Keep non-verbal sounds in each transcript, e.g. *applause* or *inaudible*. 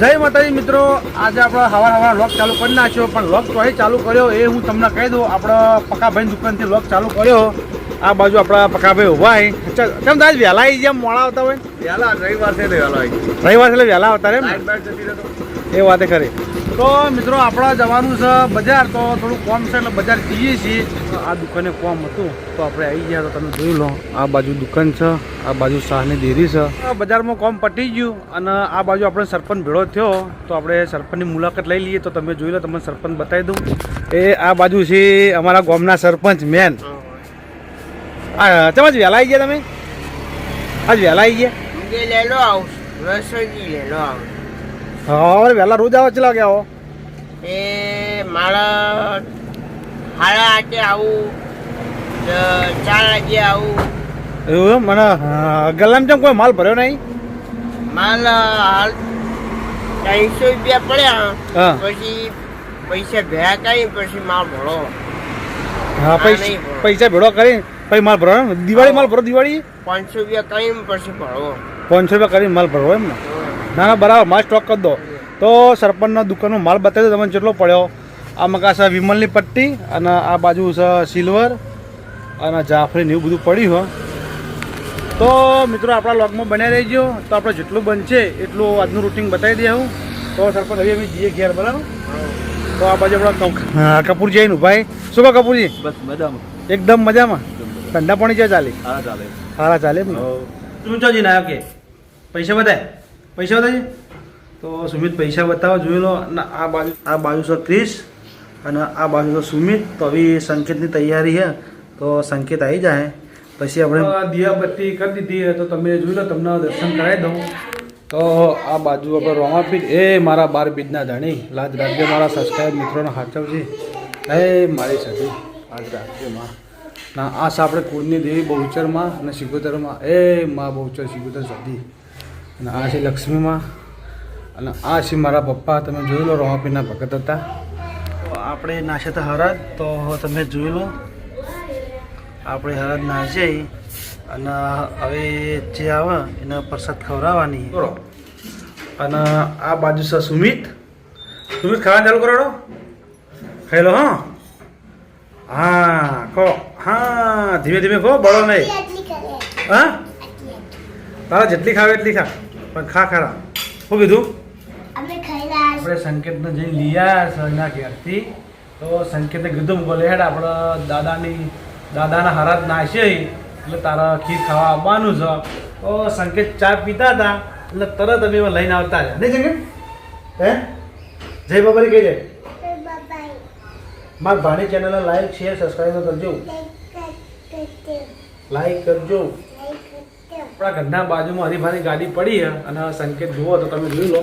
જય માતાજી મિત્રો. આજે આપણે હવાર હવાર લોક ચાલુ કરી નાખ્યો પણ લોક તો ચાલુ કર્યો એ હું તમને કહી દઉં. આપણો પકાભાઈ દુકાનથી લોક ચાલુ કર્યો. આ બાજુ આપણા પકાભાઈ ઊભા કેમ તાજ વહેલા આવી જેમ મોડા આવતા હોય? વહેલા રવિવાર છે વહેલા આવી રવિવાર એટલે વહેલા આવતા રે એ વાતે ખરી તો મિત્રો આપણા જવાનું છે બજાર, તો થોડું કોમ છે એટલે બજાર જઈએ છીએ. આ દુકાને કોમ હતું, તો આપણે આવી ગયા તો તમે જોઈ લો, આ બાજુ દુકાન છે, આ બાજુ શાહની દેરી છે. બજારમાં કોમ પટી ગયું અને આ બાજુ આપણે સરપંચ ભેળો થયો, તો આપણે સરપંચની મુલાકાત લઈ લઈએ, તો તમે જોઈ લો, તમને સરપંચ બતાવી દઉં. એ આ બાજુ છે અમારા ગામના સરપંચ, મેન. હા તમે વહેલા આવી ગયા તમે? આજ વહેલા આવી ગયા? લેલો આવું રસોઈ લેલો આવું હવે વહેલા રોજ આવે ચલા ગયા હો? એ મારા હાડા આટે આવું ચાર વાગે આવું. એવું મને ગલ્લામ ચમ કોઈ માલ ભર્યો નહીં? માલ હાલ ત્રણસો રૂપિયા પડ્યા. પછી પૈસા ભેગા કરી પછી માલ ભરો. હા પૈસા પૈસા ભેળો કરી પછી માલ ભરો દિવાળી માલ ભરો દિવાળી? પાંચસો રૂપિયા કરીને પછી ભરો. પાંચસો રૂપિયા કરીને માલ ભરો એમ ને? ના ના બરાબર માલ સ્ટોક કરી દો. તો સરપંચના દુકાનનો માલ બતાવી દો તમને કેટલો પડ્યો. આ મકા છે વિમલની પટ્ટી અને આ બાજુ છે સિલ્વર અને જાફરીને એવું બધું પડ્યું હોય તો મિત્રો આપણા લોગમાં બન્યા રહીજો. તો આપણે જેટલું બનશે એટલું આજનું રૂટિંગ બતાવી દે હું. તો સરપંચ હવે અમે જઈએ ઘેર બરાબર? તો આ બાજુ આપણા કપૂરજી આવીને ભાઈ શું કપૂરજી? બસ મજામાં. એકદમ મજામાં? ઠંડા પાણી ક્યાં ચાલે? હા ચાલે. સારા ચાલે તું ચો કે? પૈસા બતાય પૈસા બતાવી તો સુમિત પૈસા બતાવો જોઈ લો અને આ બાજુ આ બાજુ છે ક્રિસ અને આ બાજુ છે સુમિત. તો હવે સંકેતની તૈયારી છે. તો સંકેત આવી જાય. પછી આપણે દિયાબત્તી કરી દીધી તો તમે જોઈ લો તમને દર્શન કરાવી દઉં. તો આ બાજુ આપણે રોમાપીઠ એ મારા બાર બીજના જાણી. લાજ રાજ્ય મારા સબસ્ક્રાઈબ મિત્રોને હાચવજે એ મારી સાથે. લાજ રાજ્યમાં ના આ છે આપણે કુળની દેવી બહુચરમાં અને સિગોતરમાં એ મા બહુચર સિગોતર સદી અને આ છે લક્ષ્મીમાં અને આ છે મારા પપ્પા. તમે જોઈ લો રોમાપીના ભગત હતા. તો આપણે નાશે તો હરદ. તો તમે જોઈ લો. આપણે હરદ નાશે અને હવે જે આવે એને પ્રસાદ ખવડાવવાની. અને આ બાજુ છે સુમિત. સુમિત ખાવાનું ચાલુ કરો ખાઈ લો હા. હા કહો. હા ધીમે ધીમે કહો બળો નહીં. હા? તારા જેટલી ખાવે એટલી ખા પણ ખા ખરા. શું કીધું? આપણે સંકેતને જઈને લઈ આવ્યા એના ઘેરથી. તો સંકેતે કીધું બોલે હેડ આપણે દાદાની દાદાના હરાત નાશે એટલે તારા ખીર ખાવા આવવાનું છે. તો સંકેત ચા પીતા હતા એટલે તરત અમે એમાં લઈને આવતા હતા. નહીં સંકેત? હે? જય બાબારી કહી જાય મારા ભાણી ચેનલને લાઈક શેર સબસ્ક્રાઈબ કરજો. લાઈક કરજો. આપણા ઘરના બાજુમાં હરીફાની ગાડી પડી છે અને સંકેત જુઓ તો તમે જોઈ લો.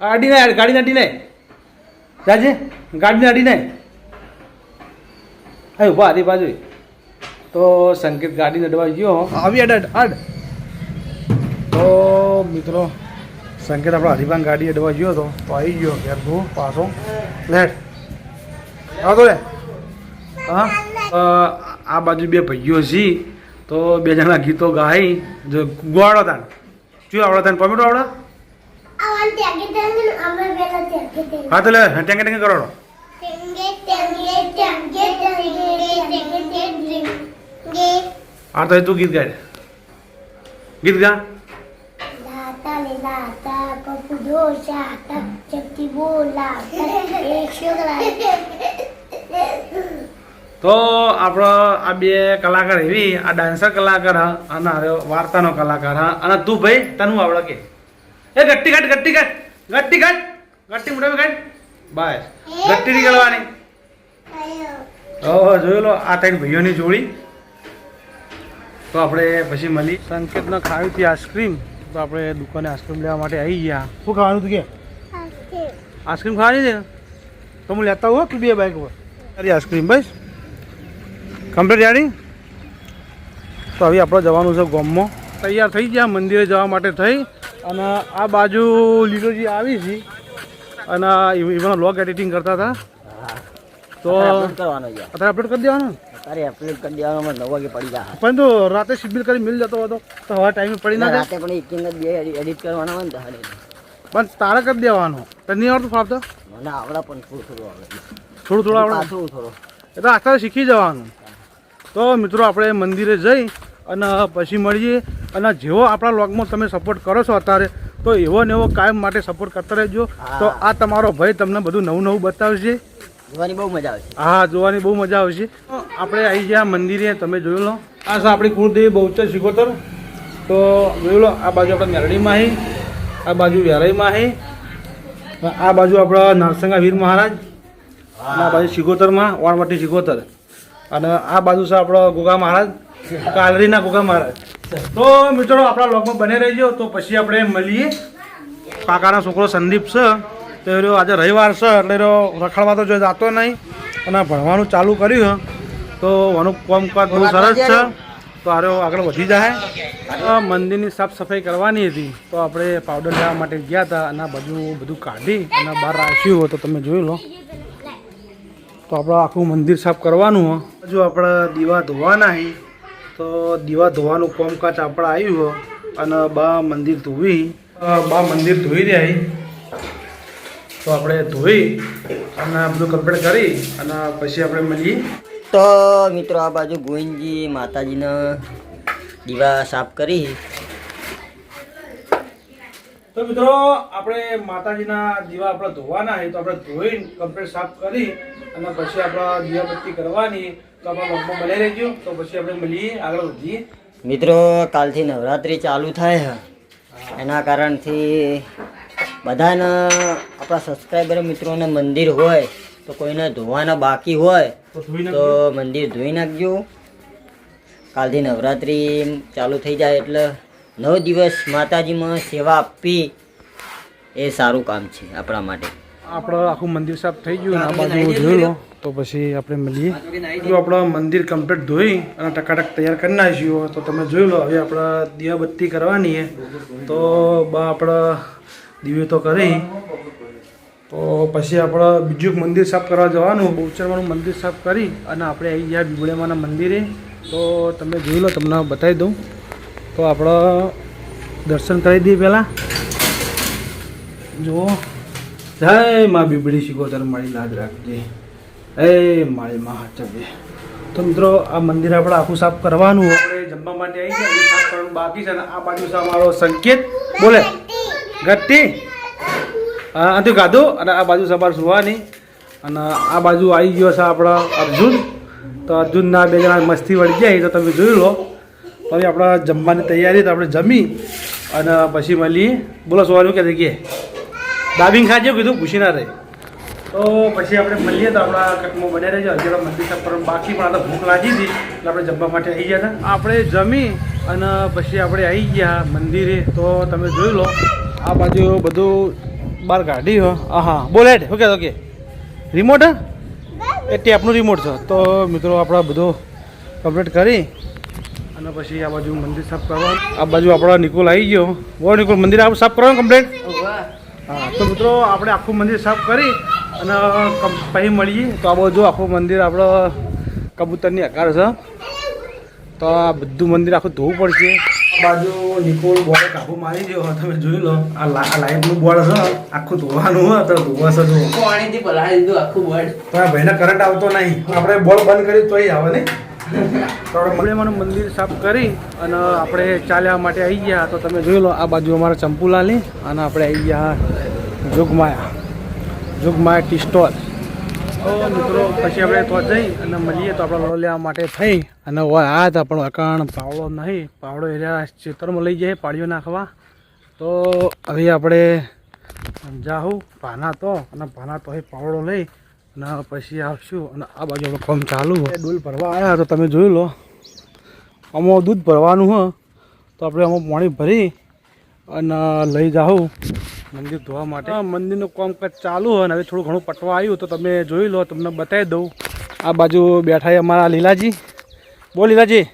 અડી નહીં ગાડીને અડી નહીં જાજે, ગાડીને અડી નહીં હા ઊભા હરી બાજુ તો સંકેત ગાડીને અડવા ગયો. આવી અડ અડ અડ. તો મિત્રો, સંકેત આપણા હરિભાન ગાડી અડવા ગયો હતો તો આવી ગયો ઘેર બહુ પાછો. લેટ આવતો લે. હા? આ બાજુ બે ભાઈઓ છે તો બે જણા ગીતો ગાઈ જો ગોળો તાન. શું આવડે તાન? પમેટો આવડે? હા તો લે ટેંગે ટેંગે કરો. આ તો તું ગીત ગાય ગીત ગા. તો આપણો આ બે કલાકાર એવી આ ડાન્સર કલાકાર હા અને આ વાર્તાનો કલાકાર હા. અને તું ભાઈ તને આવડે કે? એ ગટ્ટી કાઢ ગટ્ટી કાઢ ગટ્ટી કાઢ ગટ્ટી મોઢામાં કાઢ. બસ. ગટ્ટી નીકળવાની. ઓહો જોયું લો આ ત્રણ ભાઈઓની જોડી. તો આપણે પછી મળી. સંકેતને ખાવી હતી આઈસ્ક્રીમ. તો આપણે દુકાને આઈસ્ક્રીમ લેવા માટે આવી ગયા. શું ખાવાનું હતું કે? આઈસ્ક્રીમ. ખાવાની છે? તો હું લેતા હોઉં કે બે બાઈક પર અરે આઈસ્ક્રીમ બસ. કમ્પ્લીટ જાણી તો હવે આપણે જવાનું છે ગોમમાં. તૈયાર થઈ ગયા મંદિરે જવા માટે થઈ. અને આ બાજુ લીલોજી આવી છે. અને ઇવન લોક એડિટિંગ કરતા હતા. તો અત્યારે અપલોડ કરી દેવાનું? તારે એપ્લાય કરી દેવામાં નવ વાગે પડી જાય તો રાતે શિબિર કરી મિલ જતો હતો. તો હવે ટાઈમે પડી ના રાતે પણ એક બે એડિટ કરવાના હોય ને પણ તારે કરી દેવાનું. નહીં આવડતું ફાવતો? મને આવડા પણ થોડું થોડું આવડે. થોડું થોડું આવડે. પાછું થોડું. એ તો આખા શીખી જવાનું. તો મિત્રો આપણે મંદિરે જઈ અને પછી મળીએ. અને જેવો આપણા લોગમાં તમે સપોર્ટ કરો છો અત્યારે તો એવો ને એવો કાયમ માટે સપોર્ટ કરતા રહેજો. તો આ તમારો ભાઈ તમને બધું નવું નવું બતાવશે. જોવાની બહુ મજા આવશે. હા જોવાની બહુ મજા આવશે. આપણે આવી ગયા મંદિરે તમે જોઈ લો. આ છે આપણી કુળદેવી બહુચર શિકોતર તો જોઈ લો આ બાજુ આપણે મેરડીમાં હી આ બાજુ વેરાઈમાં હી આ બાજુ આપણા નરસિંહા વીર મહારાજ આ બાજુ શિકોતરમાં વાણવટી શિકોતર અને આ બાજુ છે આપણો ગોગા મહારાજ, કાલરીના ગોગા મહારાજ. તો મિત્રો, આપણા લોગમાં બને રહેજો. તો પછી આપણે મળીએ. કાકાનો છોકરો સંદીપ છે. તો એ આજે રવિવાર છે, એટલે રખડવા તો જો જાતો નહીં. અને ભણવાનું ચાલુ કર્યું તો આનું કામકાજ બહુ સરસ છે. તો આરો આગળ વધી જાય મંદિરની સાફ સફાઈ કરવાની હતી. તો આપણે પાવડર લેવા માટે ગયા હતા અને આ બાજુ બધું કાઢી અને બહાર રાખ્યું તો તમે જોઈ લો. તો આપણે આખું મંદિર સાફ કરવાનું હોય હજુ આપણે દીવા ધોવાના હી તો દીવા ધોવાનું કામકાજ આપણે આવ્યું હો અને બા મંદિર ધોવી. બા મંદિર ધોઈ રહ્યા તો આપણે ધોઈ અને બધું કમ્પ્લીટ કરી અને પછી આપણે મળીએ. તો મિત્રો આ બાજુ ગોવિંદજી માતાજીના દીવા સાફ કરી. તો મિત્રો આપણે માતાજીના દીવા આપણે ધોવાના હોય તો આપણે ધોઈ કમ્પ્લીટ સાફ કરી અને પછી આપણે દીવાબત્તી કરવાની તો આપણા લોગમાં બની રહેજો. તો પછી આપણે મળીએ આગળ વધીએ. મિત્રો કાલથી નવરાત્રિ ચાલુ થાય એના કારણથી બધાને આપણા સબસ્ક્રાઈબર મિત્રોને મંદિર હોય તો કોઈને ધોવાના બાકી હોય તો મંદિર ધોઈ નાખજો. કાલથી નવરાત્રિ ચાલુ થઈ જાય એટલે નવ દિવસ માતાજીમાં સેવા આપવી એ સારું કામ છે આપણા માટે. આપણે આખું મંદિર સાફ થઈ ગયું આ બાજુ જોઈ લો. તો પછી આપણે મળીએ. જો આપણે મંદિર કમ્પ્લીટ ધોઈ અને ટકાટક તૈયાર કરી નાખ્યું તો તમે જોઈ લો હવે આપણે દીવાબત્તી કરવાની છે. તો બા આપણે દીવે તો કરી. તો પછી આપણે બીજું મંદિર સાફ કરવા જવાનું બહુચરવાનું મંદિર સાફ કરી અને આપણે આવી ગયા બીબળેમાના મંદિરે. તો તમે જોઈ લો તમને બતાવી દઉં. તો આપણે દર્શન કરી દઈએ પહેલાં. જુઓ. જય માં બીબડી શીખોતર મારી લાજ રાખજે. એ મારી માં હાચવે તો મિત્રો, આ મંદિર આપણે આખું સાફ કરવાનું. આપણે જમવા માટે આવી ગયા. સાફ કરવાનું બાકી છે અને આ બાજુ છે અમારો સંકેત. બોલે. ગટ્ટી. હા તો ગાધું અને આ બાજુ છે સુવાની. અને આ બાજુ આવી ગયો છે આપણો અર્જુન. તો અર્જુનના બે જણા મસ્તી વળી જાય તો તમે જોઈ લો. પછી આપણે જમવાની તૈયારી તો આપણે જમી અને પછી મળીએ. બોલો, સવારે કે કે? દાબીને ખાજો કીધું પૂછી ના રહે. તો પછી આપણે મળીએ તો આપણા કટમાં બને રહેજો. હજી મંદિર સાફ કરવાનું બાકી પણ આ તો ભૂખ લાગી હતી. એટલે આપણે જમવા માટે આવી ગયા હતા. આપણે જમી અને પછી આપણે આવી ગયા મંદિરે. તો તમે જોઈ લો આ બાજુ બધું બહાર કાઢી હો. હા બોલે ઓકે ઓકે રિમોટ હે? એ ટેપનું રિમોટ છે. તો મિત્રો આપણે બધું કમ્પ્લીટ કરી અને પછી આ બાજુ મંદિર સાફ કરવાનું આ બાજુ આપણો નિકુલ આવી ગયો. બહુ નિકુલ મંદિર આપણે સાફ કરવાનું કમ્પ્લીટ હા તો મિત્રો આપણે આખું મંદિર સાફ કરી અને પછી મળીએ. તો આ બાજુ આખું મંદિર આપણે કબૂતરની આકાર છે. તો આ બધું મંદિર આખું ધોવું પડશે. બાજુ નિકોલ બોર્ડે કાબુ મારી ગયો તમે જોઈ લો. આ લાઇટનું બોર્ડ છે આખું ધોવાનું હોય તો ધોવાશે જો પાણીથી પલાળી દીધું આખું બોર્ડ. તો આ ભાઈને કરંટ આવતો નહીં. આપણે બોર્ડ બંધ કર્યું તોય આવે નહીં. તો આપણે મળીમાનું મંદિર સાફ કરી અને આપણે ચાલ્યા માટે આવી ગયા. તો તમે જોઈ લો આ બાજુ અમારા ચંપુલાલી અને આપણે આવી ગયા. જોગમાયા. જોગમાયા ટી સ્ટોલ તો મિત્રો, પછી આપણે તો જઈ અને મળીએ તો આપણે લોડો લેવા માટે થઈ. અને હોય આ જ પણ અકાણ પાવડો નહીં. પાવડો એરિયા ચિત્રમાં લઈ જાય પાડીઓ નાખવા. તો હવે આપણે જાઉં ભાના તો. અને ભાના તો પાવડો લઈ અને પછી આવશું. અને આ બાજુ આપણે કામ ચાલુ. હોય દૂધ ભરવા આવ્યા તો તમે જોઈ લો. આમાં દૂધ ભરવાનું હો. તો આપણે આમાં પાણી ભરી અને લઈ જાઉં મંદિર ધોવા માટે. આ મંદિરનું કામકાજ ચાલુ હોય અને હવે થોડું ઘણું પટવા આવ્યું તો તમે જોઈ લો તમને બતાવી દઉં. આ બાજુ બેઠા અમારા લીલાજી. બોલ લીલાજી.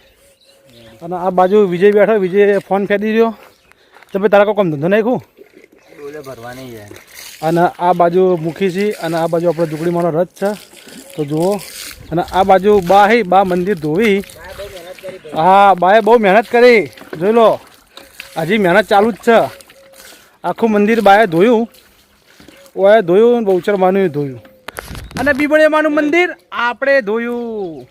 અને આ બાજુ વિજય બેઠો વિજય ફોન ફેદી રહ્યો. તમે તારા કોઈ કામ ધંધો નાખ્યું? ડોલે ભરવા નહીં જાય અને આ બાજુ મુખી છે અને આ બાજુ આપણે ઝુંપડીમાંનો રથ છે. તો જુઓ. અને આ બાજુ બા હી બા મંદિર ધોવી. હા બાએ બહુ મહેનત કરી. જોઈ લો. હજી મહેનત ચાલુ જ છે. આખું મંદિર બાએ ધોયું. ઓએ ધોયું બહુચરમાનું ધોયું. અને બીબળિયામાનું મંદિર આપણે ધોયું.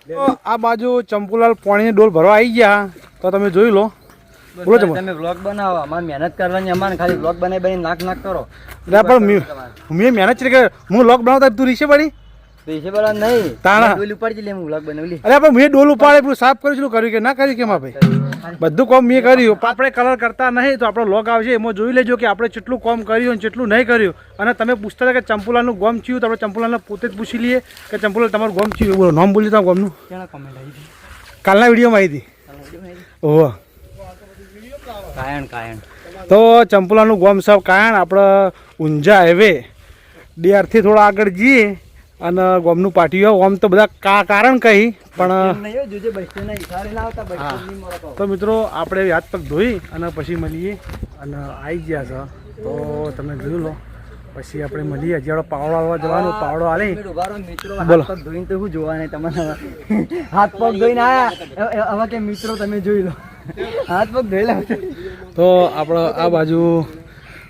આ બાજુ ચંપુલાલ પાણીની ડોલ ભરવા આવી ગયા. તો તમે જોઈ લો. બોલો તમે બ્લોગ બનાવો. અમારે મહેનત કરવાની અમારે ખાલી બ્લોગ બનાવી બનાવી નાક નાક કરો. એટલે પણ મેં મહેનત છે કે હું લોક બનાવતા તું રીસે પડી પૈસે વાળા નહીં. તાણા. ડોલ ઉપાડી લે હું વ્લોગ બનાવલી અરે પણ મેં ડોલ ઉપાડે પેલું સાફ કર્યું છું કર્યું કે ના કર્યું કેમ ભાઈ બધું કામ મેં કર્યું. પણ આપણે કલર કરતા નહીં તો આપણો લોગ આવશે. એમાં જોઈ લેજો કે આપણે કેટલું કામ કર્યું અને કેટલું નહીં કર્યું. અને તમે પૂછતા હતા કે ચંપુલાનું ગોમ થયું તો આપણે ચંપુલાલને પોતે જ પૂછી લઈએ કે ચંપુલાલ તમારું ગોમ થયું? બોલો નામ બોલી તમારું ગોમનું. કોમેન્ટ આવી હતી. કાલના વિડીયોમાં આવી હતી ઓહો. કાયણ કાયણ. તો ચંપુલાનું ગોમ સાહેબ કાયણ. આપણે ઊંઝા હાઈવે ડીઆરથી થોડા આગળ જઈએ. અને ગોમનું પાટિયું ઓમ તો બધા કા કારણ કહી પણ તો. મિત્રો આપણે હાથ પગ ધોઈ અને પછી મળીએ અને આવી ગયા છે. તો તમે જોયું લો. પછી આપણે મળીએ. જ્યારે પાવડો આવવા જવાનું પાવડો આલી. મિત્રો બોલો. ધોઈને તો શું જોવા નહીં તમારે *laughs* હાથ પગ ધોઈને આયા. હવે કે મિત્રો તમે જોઈ લો. હાથ પગ ધોઈ લો તો આપણે આ બાજુ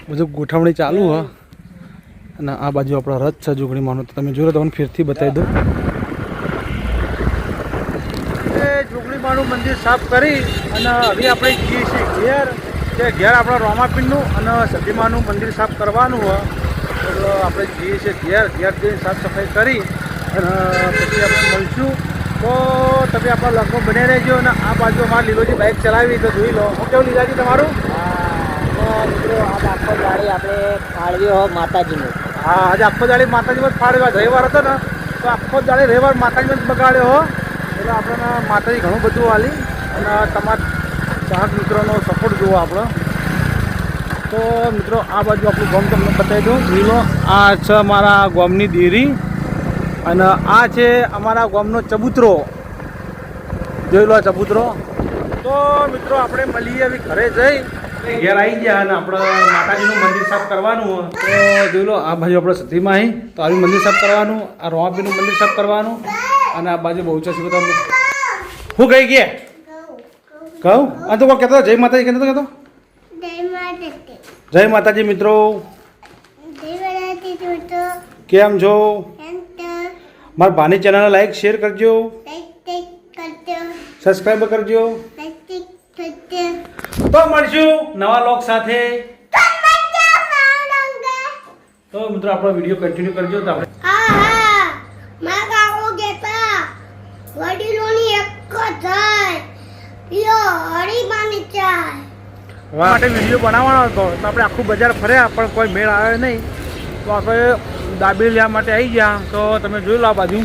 બધું ગોઠવણી ચાલુ હ. અને આ બાજુ આપણા રથ છે જોગણીમાંનો. તો તમે જોયો તમને ફેરથી બતાવી દઉં. એ જોગણીમાનું મંદિર સાફ કરી અને હવે આપણે જઈએ છીએ ઘેર. કે ઘેર આપણા રોમાપીનનું અને સતીમાનું મંદિર સાફ કરવાનું હોય. તો આપણે જઈએ છીએ ઘેર. ઘેર જઈને સાફ સફાઈ કરી અને પછી આપણે મળશું. તો તમે આપણા લગભગ બને રહેજો અને આ બાજુ અમારે લીલોજી બાઇક ચલાવી તો જોઈ લો. હું કેવું લીધાજી તમારું? મિત્રો આજ આખો ગાડી આપણે ફાળવ્યો હો માતાજીનું. હા, આજે આખો દાડી માતાજી જ ફાળવ્યા રવિવાર હતો ને, તો આખો દાડી રવિવાર માતાજી જ બગાડ્યો હો. એટલે આપણને માતાજી ઘણું બધું વાલી અને તમારા ચાર મિત્રોનો સપોર્ટ જુઓ આપણો. તો મિત્રો, આ બાજુ આપણું ગામ તમને બતાવી દઉં. લીલો આ છે અમારા ગામની દેરી અને આ છે અમારા ગામનો ચબૂતરો. જોઈ લો આ ચબૂતરો. તો મિત્રો, આપણે મળીએ હવે ઘરે જઈ. ઘેર આવી ગયા અને આપણે માતાજીનું મંદિર સાફ કરવાનું હોય. તો જોઈ લો આ બાજુ આપણે સતીમાં અહીં તો આવી મંદિર સાફ કરવાનું આ રોમાપીનું મંદિર સાફ કરવાનું અને આ બાજુ બહુ છે બધા હું કઈ ગયા કહું? આ તો કહેતો જય માતાજી કહેતો કહેતો? જય માતાજી મિત્રો. કેમ છો? મારા ભાની ચેનલને લાઈક શેર કરજો. સબસ્ક્રાઈબ કરજો. તો મળશું નવા લોક સાથે. તો મિત્રો આપણો વીડિયો કન્ટિન્યુ કરજો તો આપણે વડીલોની એક ચાય. માટે વીડિયો બનાવવાનો હતો. તો આપણે આખું બજાર ફર્યા પણ કોઈ મેળ આવ્યો નહીં. તો આપણે દાબેલી લેવા માટે આવી ગયા. તો તમે જોઈ લો આ બાજુ.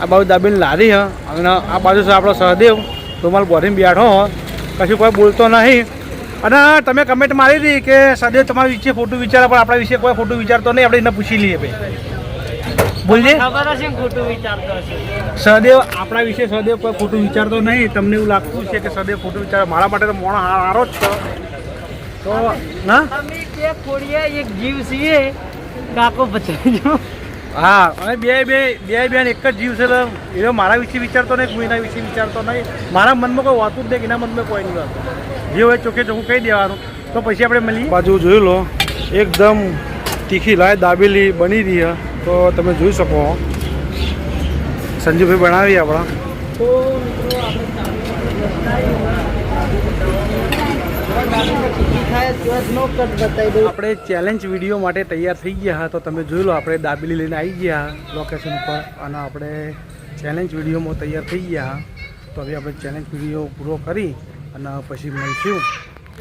આ બાજુ દાબેલી લારી હ. અને આ બાજુ છે આપણો સહદેવ. રૂમાલ બોરીને બેઠો હો. કશું કોઈ બોલતો નહીં. અને તમે કમેન્ટ મારી હતી કે સહદેવ તમારા વિશે ખોટું વિચારે પણ આપણા વિશે કોઈ ખોટું વિચારતો નહીં. આપણે એને પૂછી લઈએ ભાઈ. બોલજે. ખબર હશે ખોટું વિચારતો આપણા વિશે સહદેવ કોઈ ખોટું વિચારતો નહીં. તમને એવું લાગતું છે કે સદૈવ ખોટું વિચાર. મારા માટે તો મોણો હારો જ છો. તો ના? અમે કે ખોડીએ એક જીવ છીએ. કાકો બચાવજો હા અને બે બે બે બેન એક જ જીવ છે તો એ મારા વિશે વિચારતો નહીં હું એના વિશે વિચારતો નહીં. મારા મનમાં કોઈ વાતું જ નહીં એના મનમાં કોઈ નહીં વાતું. જે હોય ચોખ્ખે ચોખ્ખું કહી દેવાનું. તો પછી આપણે મળીએ. બાજુ જોઈ લો એકદમ તીખી લાય દાબેલી બની રહી છે તો તમે જોઈ શકો સંજુભાઈ બનાવી આપણા. આપણે ચેલેન્જ વીડિયો માટે તૈયાર થઈ ગયા હતા તો તમે જોઈ લો, આપણે દાબેલી લઈને આવી ગયા લોકેશન ઉપર. અને આપણે ચેલેન્જ વિડીયોમાં તૈયાર થઈ ગયા તો હવે આપણે ચેલેન્જ વીડિયો પૂરો કરી અને પછી મળીશું.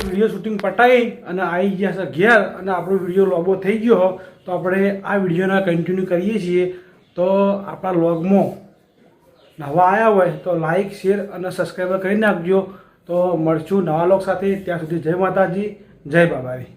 વીડિયો શૂટિંગ પટાઈ અને આવી ગયા છે ઘેર અને આપણો વીડિયો લોગો થઈ ગયો તો આપણે આ વિડીયોના કન્ટિન્યુ કરીએ છીએ. તો આપણા લોગમાં નવા આવ્યા હોય તો લાઇક શેર અને સબસ્ક્રાઈબર કરી નાખજો. તો મળશું નવા લોક સાથે. ત્યાં સુધી જય માતાજી જય બાબારી